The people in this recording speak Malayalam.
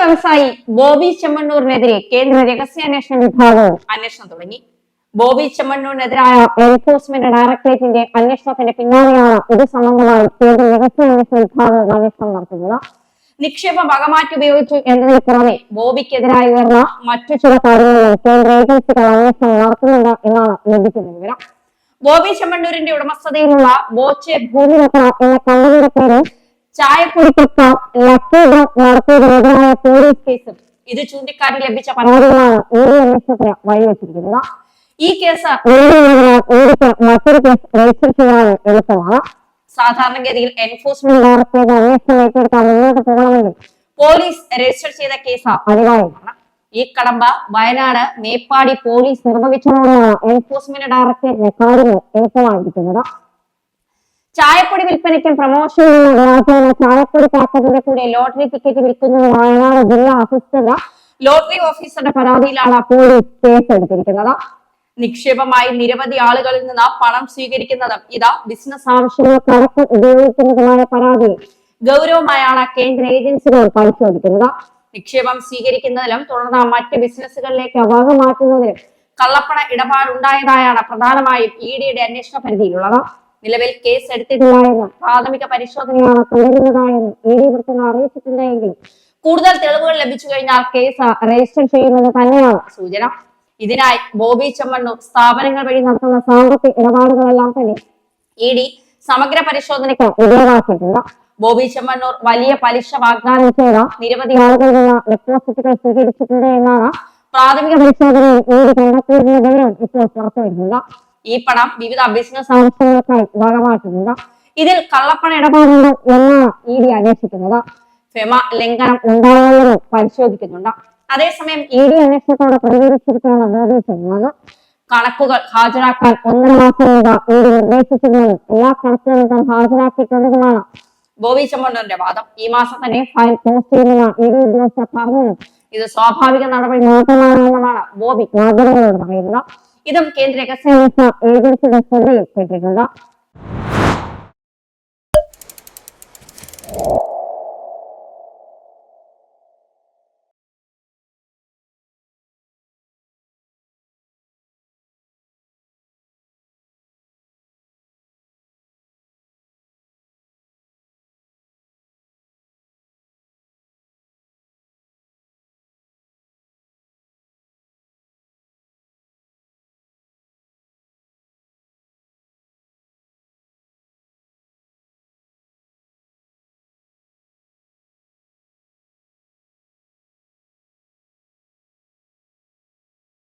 വ്യവസായി ബോബി ചെമ്മണ്ണൂരിനെതിരെ കേന്ദ്ര രഹസ്യാന്വേഷണ വിഭാഗവും അന്വേഷണം തുടങ്ങി. ബോബി ചെമ്മണ്ണൂരിനെതിരായ എൻഫോഴ്സ്മെന്റ് ഡയറക്ടറേറ്റിന്റെ അന്വേഷണത്തിന്റെ പിന്നാലെയാണ് ഇത് സംബന്ധമായി കേന്ദ്ര രഹസ്യാന്വേഷണ വിഭാഗവും അന്വേഷണം നടത്തുന്നത്. നിക്ഷേപം വകമാറ്റി ഉപയോഗിച്ചു എന്നതിന് പുറമെ ബോബിക്കെതിരായി ഉയർന്ന മറ്റു ചില കാര്യങ്ങളിലും കേന്ദ്ര ഏജൻസികൾ അന്വേഷണം നടത്തുന്നുണ്ട് എന്നാണ് ലഭിക്കുന്ന വിവരം. ബോബി ചെമ്മണ്ണൂരിന്റെ ഉടമസ്ഥതയിലുള്ള ബോച്ചെ ഭൂമിരത്ന എന്ന കമ്പനിയുടെ പേരിൽ നടത്തിയതിനെതിരായ പോലീസ് കേസും ഇത് ചൂണ്ടിക്കാട്ടി ലഭിച്ച പരാതികളാണ് ഇഡി അന്വേഷണത്തിന് വഴിവെച്ചിരിക്കുന്നത് ഈ കേസ് ഇഡിക്ക് മറ്റൊരു കേസ് രജിസ്റ്റർ ചെയ്യാനും എളുപ്പമാണ്. സാധാരണഗതിയിൽ എൻഫോഴ്സ്മെന്റ് ഡയറക്ടറേറ്റ് അന്വേഷണം ഏറ്റെടുക്കാൻ മുന്നോട്ട് പോകണമെങ്കിൽ പോലീസ് രജിസ്റ്റർ ചെയ്ത കേസ് ഈ കടമ്പ വയനാട് മേപ്പാടി പോലീസ് നിർവഹിച്ചതോടെയാണ് എൻഫോഴ്സ്മെന്റ് ഡയറക്ടറേറ്റിന് കാര്യങ്ങൾ എളുപ്പമായിരിക്കുന്നത്. ചായപ്പൊടി വിൽപ്പനയ്ക്കും പ്രമോഷൻ ചായപ്പൊടി പാക്കറ്റിന്റെ കൂടെ ലോട്ടറി ടിക്കറ്റ് വിൽക്കുന്ന വയനാട് ജില്ലാ അസിസ്റ്റന്റ് ലോട്ടറി ഓഫീസറുടെ പരാതിയിലാണ് പോലീസ് കേസെടുത്തിരിക്കുന്നത് നിക്ഷേപമായി നിരവധി ആളുകളിൽ നിന്ന് പണം സ്വീകരിക്കുന്നതും ഇതാ ബിസിനസ് ആവശ്യങ്ങൾക്ക് ഉപയോഗിക്കുന്നതുമായ പരാതി. ഗൗരവമായാണ് കേന്ദ്ര ഏജൻസികൾ പരിശോധിക്കുന്നത്. നിക്ഷേപം സ്വീകരിക്കുന്നതിലും തുടർന്ന് മറ്റ് ബിസിനസ്സുകളിലേക്ക് വക മാറ്റുന്നതിലും കള്ളപ്പണ ഇടപാടുണ്ടായതായാണ് പ്രധാനമായും ഇ ഡിയുടെ അന്വേഷണ പരിധിയിലുള്ളത്. നിലവിൽ കേസ് എടുത്തിട്ടുണ്ടായിരുന്നു പ്രാഥമിക പരിശോധനയാണ് തുടരുന്നതായെന്നും ഇ ഡി വൃത്തങ്ങൾ അറിയിച്ചിട്ടുണ്ടെങ്കിലും കൂടുതൽ തെളിവുകൾ ലഭിച്ചു കഴിഞ്ഞാൽ കേസ് രജിസ്റ്റർ ചെയ്യുന്നത് തന്നെയാണ്. സൂചന ഇതിനായി ബോബി ചെമ്മണ്ണൂർ സ്ഥാപനങ്ങൾ വഴി നടത്തുന്ന സാമ്പത്തിക ഇടപാടുകളെല്ലാം തന്നെ ഇ ഡി സമഗ്ര പരിശോധനയ്ക്ക് വിധേയമാക്കിയിട്ടുണ്ട് ബോബി ചെമ്മണ്ണൂർ വലിയ പലിശ വാഗ്ദാനം ചെയ്ത നിരവധി ആളുകളിൽ നിന്ന് ഡെപ്പോസിറ്റുകൾ സ്വീകരിച്ചിട്ടുണ്ട് എന്നാണ് പ്രാഥമിക പരിശോധനയിൽ ഇ ഡി കണ്ടെത്തിയിരുന്ന വിവരം ഇപ്പോൾ പുറത്തുവരുന്നത്. ഈ പണം വിവിധ ബിസിനസ് ആവശ്യങ്ങൾക്കായി ഭാഗമാക്കുന്നത് ഇതിൽ കള്ളപ്പണ ഇടപാടുണ്ടോ എന്നാണ് ഇ ഡി അന്വേഷിക്കുന്നത് ഫെമ ലംഘനം ഉണ്ടാകുന്നത് പരിശോധിക്കുന്നുണ്ട്. അതേസമയം ഇ ഡി അന്വേഷണത്തോട് പ്രതികരിച്ചിരിക്കുകയാണ് മോദി ചെയ്യുന്നത് കണക്കുകൾ ഹാജരാക്കാൻ ഒന്നര മാസം മുമ്പ് ഇ ഡി നിർദ്ദേശിച്ചിരുന്നതും എല്ലാ കണക്കുകളും താൻ ഹാജരാക്കിയിട്ടുള്ളതുമാണ്. ബോബി ചെമ്മണ്ണൂരിന്റെ വാദം. ഈ മാസം തന്നെ ഫയൽ പോസ്റ്റ് ചെയ്യുമെന്ന് ഇ ഡി ഉദ്യോഗസ്ഥർ പറഞ്ഞതും. ഇത് സ്വാഭാവിക നടപടി മാത്രമാണെന്നുമാണ് ബോബി മാധ്യമങ്ങളോട് പറയുന്നത്. ഇതും കേന്ദ്ര രഹസ്യാന്വേഷണ ഏജൻസിയുടെ ശ്രദ്ധയിൽപ്പെട്ടിട്ടുണ്ട്